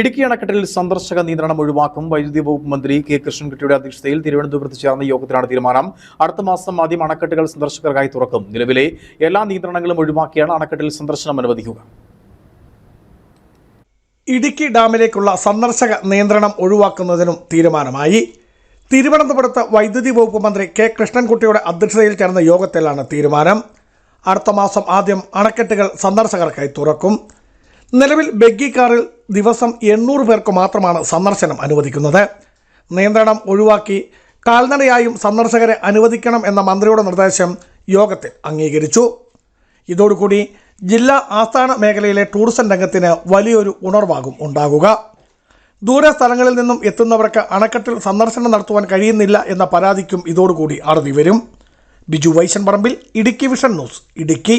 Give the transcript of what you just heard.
ഇടുക്കി അണക്കെട്ടിൽ സന്ദർശക നിയന്ത്രണം ഒഴിവാക്കും. വൈദ്യുതി വകുപ്പ് മന്ത്രി കെ കൃഷ്ണൻകുട്ടിയുടെ അധ്യക്ഷതയിൽ തിരുവനന്തപുരത്ത് ചേർന്ന യോഗത്തിലാണ് തീരുമാനം. അടുത്ത മാസം ആദ്യം അണക്കെട്ടുകൾ സന്ദർശകർക്കായി തുറക്കും. നിലവിലെ എല്ലാ നിയന്ത്രണങ്ങളും ഒഴിവാക്കിയാണ് അണക്കെട്ടിൽ സന്ദർശനം അനുവദിക്കുക. ഇടുക്കി ഡാമിലേക്കുള്ള സന്ദർശക നിയന്ത്രണം ഒഴിവാക്കുന്നതിനും തീരുമാനമായി. തിരുവനന്തപുരത്ത് വൈദ്യുതി വകുപ്പ് മന്ത്രി കെ കൃഷ്ണൻകുട്ടിയുടെ അധ്യക്ഷതയിൽ ചേർന്ന യോഗത്തിലാണ് തീരുമാനം. അടുത്ത മാസം ആദ്യം അണക്കെട്ടുകൾ സന്ദർശകർക്കായി തുറക്കും. നിലവിൽ ബെഗ്ഗി കാറിൽ ദിവസം എണ്ണൂറ് പേർക്ക് മാത്രമാണ് സന്ദർശനം അനുവദിക്കുന്നത്. നിയന്ത്രണം ഒഴിവാക്കി കാൽനടയായും സന്ദർശകരെ അനുവദിക്കണം എന്ന മന്ത്രിയുടെ നിർദ്ദേശം യോഗത്തിൽ അംഗീകരിച്ചു. ഇതോടുകൂടി ജില്ലാ ആസ്ഥാന മേഖലയിലെ ടൂറിസം രംഗത്തിന് വലിയൊരു ഉണർവാകും ഉണ്ടാകുക. ദൂര സ്ഥലങ്ങളിൽ നിന്നും എത്തുന്നവർക്ക് അണക്കെട്ടിൽ സന്ദർശനം നടത്തുവാൻ കഴിയുന്നില്ല എന്ന പരാതിക്കും ഇതോടുകൂടി അറുതി വരും. ബിജു വൈശൻ പറമ്പിൽ ഇടുക്കി വിഷൻ ന്യൂസ് ഇടുക്കി.